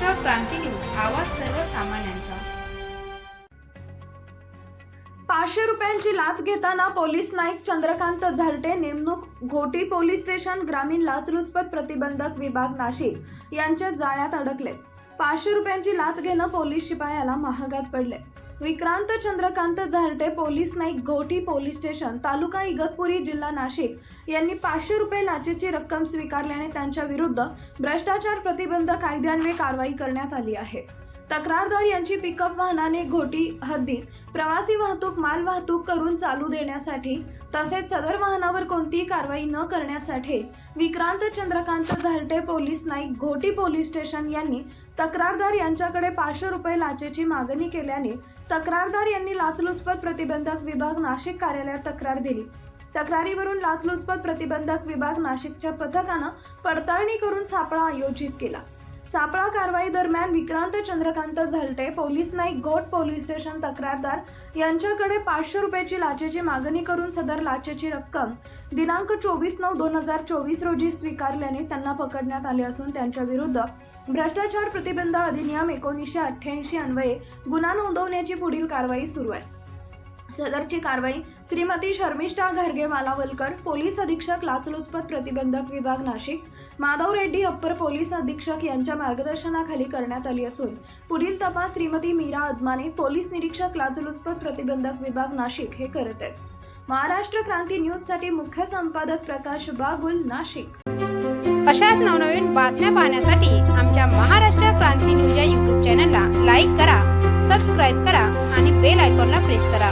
क्रांती news आवाज सर्वसामान्यांचा. पाचशे रुपयांची लाच घेताना पोलीस नाईक चंद्रकांत झालटे नेमणूक घोटी पोलीस स्टेशन ग्रामीण लाचलुचपत प्रतिबंधक विभाग नाशिक यांच्या जाळ्यात अडकले पाचशे रुपयांची लाच घेणं पोलीस शिपायाला महागात पडले Vikrant Chandrakant Zalte police Naik Ghoti police station तालुका इगतपुरी जिल्हा नाशिक यांनी पाचशे रुपये लाचेची रक्कम स्वीकारल्याने त्यांच्या विरुद्ध भ्रष्टाचार प्रतिबंध कायद्यान्वये कारवाई करण्यात आली आहे. तक्रारदार यांची पिकअप वाहनाने घोटी हद्दीत प्रवासी वाहतूक माल वाहतूक करून चालू देण्यासाठी तसेच सदर वाहनावर कोणतीही कारवाई न करण्यासाठी Vikrant Chandrakant Zalte police Naik Ghoti police station यांनी तक्रारदार यांच्याकडे पाचशे रुपये लाचेची मागणी केल्याने तक्रारदार यांनी लाचलुचपत प्रतिबंधक विभाग नाशिक कार्यालयात तक्रार दिली. तक्रारीवरून लाचलुचपत प्रतिबंधक विभाग नाशिकच्या पथकानं पडताळणी करून सापळा आयोजित केला. सापळा कारवाई दरम्यान विक्रांत चंद्रकांत झलटे पोलीस नाईक गोट पोलीस स्टेशन तक्रारदार यांच्याकडे पाचशे रुपयाची लाचेची मागणी करून सदर लाचेची रक्कम दिनांक चोवीस नऊ दोन हजार चोवीस रोजी स्वीकारल्याने त्यांना पकडण्यात आले असून त्यांच्या विरुद्ध भ्रष्टाचार प्रतिबंध अधिनियम एकोणीसशे अठ्ठ्याऐंशी अन्वये गुन्हा नोंदवण्याची पुढील कारवाई सुरू आहे. सदरची कारवाई श्रीमती शर्मिष्ठा घरगे मालावलकर पोलीस अधीक्षक लाचलुचपत प्रतिबंधक विभाग नाशिक माधव रेड्डी अप्पर पोलीस अधीक्षक यांच्या मार्गदर्शनाखाली करण्यात आली असून पुढील तपास श्रीमती मीरा अदमाने पोलीस निरीक्षक लाचलुचपत प्रतिबंधक विभाग नाशिक हे करत आहेत. महाराष्ट्र क्रांती न्यूजसाठी मुख्य संपादक प्रकाश बागुल नाशिक. अशाच नवनवीन बातम्या पाहण्यासाठी आमच्या महाराष्ट्र क्रांती न्यूज या यूट्यूब चॅनलला लाईक करा सबस्क्राईब करा आणि बेल आयकॉनला प्रेस करा.